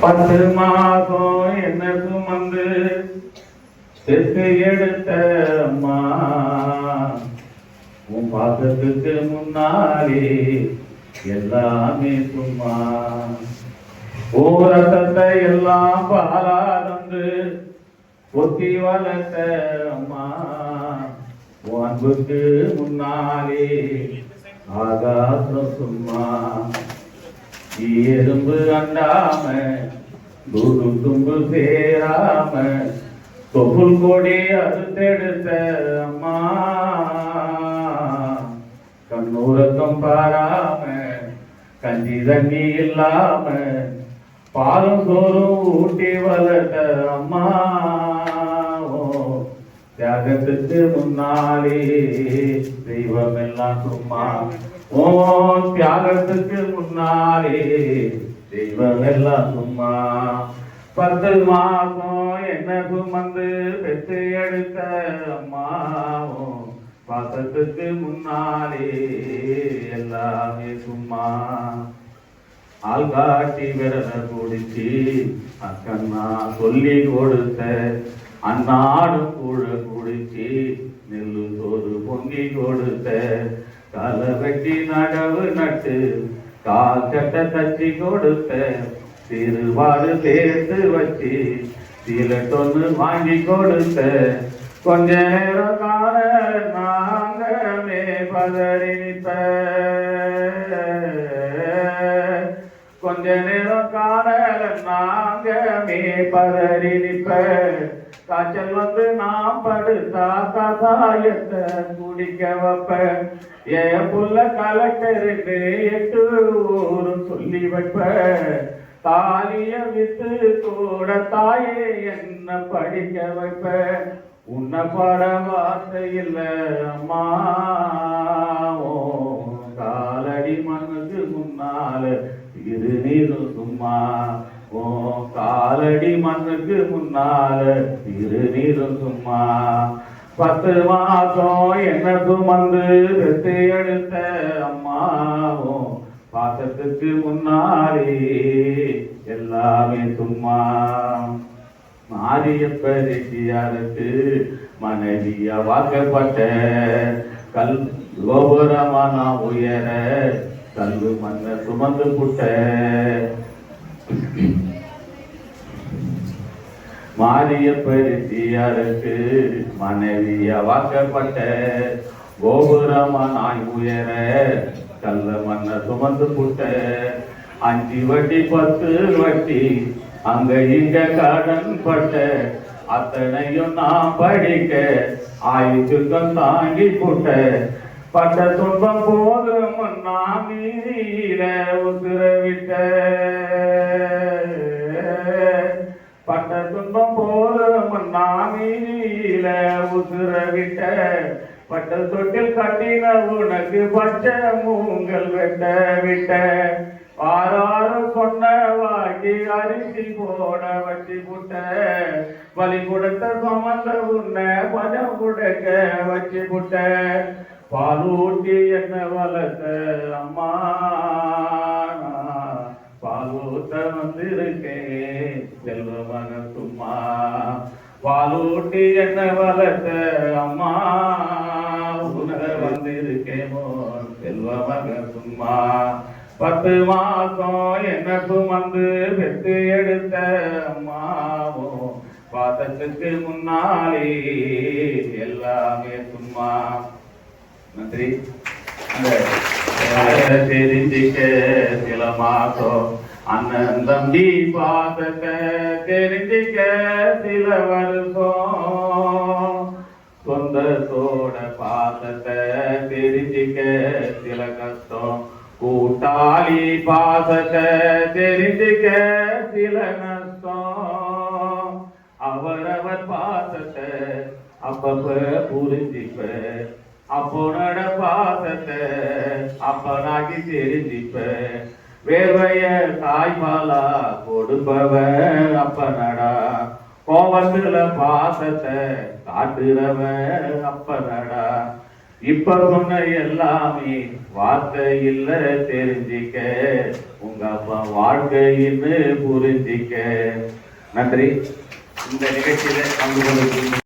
பத்து மாதம் என்ன சுமந்து செத்து எடுத்த அம்மா. உன் பாசத்துக்கு முன்னாலே எல்லாமே சும்மா. ஊரத்தத்தை எல்லாம் பாலா தந்து ஒத்தி வளர்த்த அம்மா. உன் அன்புக்கு முன்னாலே ஆகாசம் சும்மா. எறும்பு அண்டாம குரு தும்பு சேராம தொப்புள் கொடி அறுத்தெடுத்த அம்மா. கண்ணூரக்கம் பாராம கஞ்சி தண்ணி இல்லாம பாலும் சோறும் ஊட்டி வளர்த்த அம்மா. தியாகத்துக்கு முன்னாலே தெய்வம் எல்லாம் சும்மா. ஓ தியாகத்துக்கு முன்னாலே தெய்வம் எல்லாம் சும்மா. பத்து மாசம் என்ன சுமந்து பெற்று எடுத்த அம்மாவோ பாசத்துக்கு முன்னாலே எல்லாமே சும்மா. ஆள் காட்டி விரல குடிச்சு அக்கண்ணா சொல்லி கொடுத்த அந்நாடு கூழ குடிச்சு நெல்லு சோறு பொங்கி கொடுத்த களை வெட்டி நடவு நட்டு கால் சட்டை தச்சு கொடுத்த திருவாடு சேர்த்து வச்சு சில தொன்னு வாங்கி கொடுத்த. கொஞ்ச நேரம் கால நாங்கமே பதறி கொஞ்ச நேரம் கால நாங்கமே பதறிப்ப காய்ச்சல் வந்து நான் படுத்தா கசாயத்தை குடிக்க வைப்ப என் புள்ள கலெக்டருக்கு எட்டு ஊரு சொல்லி வைப்ப தாலிய வித்து கூட தாயே என்ன படிக்க வைப்ப உன்னை பட வார்த்தை இல்ல அம்மா. ஓ காலடி மனது முன்னால இரு நீரும் அம்மா ஓ காலடி மண்ணுக்கு முன்னால இரு நீரும் சும்மா. பத்து மாசம் என்ன சுமந்து பெத்து எடுத்த அம்மாவும் பாசத்துக்கு முன்னாலே எல்லாமே சும்மா. மாரியப்ப ரெட்டியாருக்கு மனைவியா வாக்கப்பட்ட கல் கோபுரமான உயர கல்வி மண்ண சுமந்து புட்ட மாரியப்ப ரெட்டியாருக்கு மனைவிய வாக்கப்பட்ட கோபுரமா நாய் உயர கல்ல மண்ண சுமந்து புட்ட அஞ்சு வட்டி பத்து வட்டி அங்க இங்க கடன் பட்ட அத்தனையும் நான் படிக்க ஆயு ஆயுசுக்கம் தாங்கி புட்ட பட்ட துன்பம் போதும் நாமீர பட்டல் தொட்டில் கட்டின உனக்கு பச்சை மூங்கல் வெட்ட விட்ட. ஆறாறு சொன்ன வாக்கி அரிசி போட வச்சு புட்ட. பலி கொடுத்த சுமந்த உன்னை பதம் கொடுக்க வச்சு புட்ட. பாலூட்டி என்ன வளர்த்த அம்மா? நான் வந்திருக்கேன் செல்வ மன சும்மா பால் என்ன வளர்த்த அம்மா? பத்து மாசம் என்ன சுமந்து பெத்து எடுத்த அம்மாவோ பாத்தத்துக்கு முன்னாலே எல்லாமே சும்மா. நன்றி. தெரிஞ்சுக்க சில மாசம் அண்ணன் தம்பி பாத்தத்தை தெரிஞ்சுக்க சில வருஷம். தெரிஞ்சிக்க சில நஷ்டம். அவரவர் பாசத்தை அப்பப்ப புரிஞ்சிப்ப அப்போனோட பாசத்தை அப்பனாகி தெரிஞ்சிப்ப வேர்வைய தாய்மாலா கொடுப்பவன் அப்பனடா. கோவத்துல பாசத்தை காட்டுறவன் அப்பனடா. இப்ப சொன்ன எல்லாமே வார்த்தை இல்ல தெரிஞ்சிக்க உங்க அப்பா வாழ்க்கைன்னு புரிஞ்சிக்க. நன்றி. இந்த நிகழ்ச்சியில பங்கு கொண்டு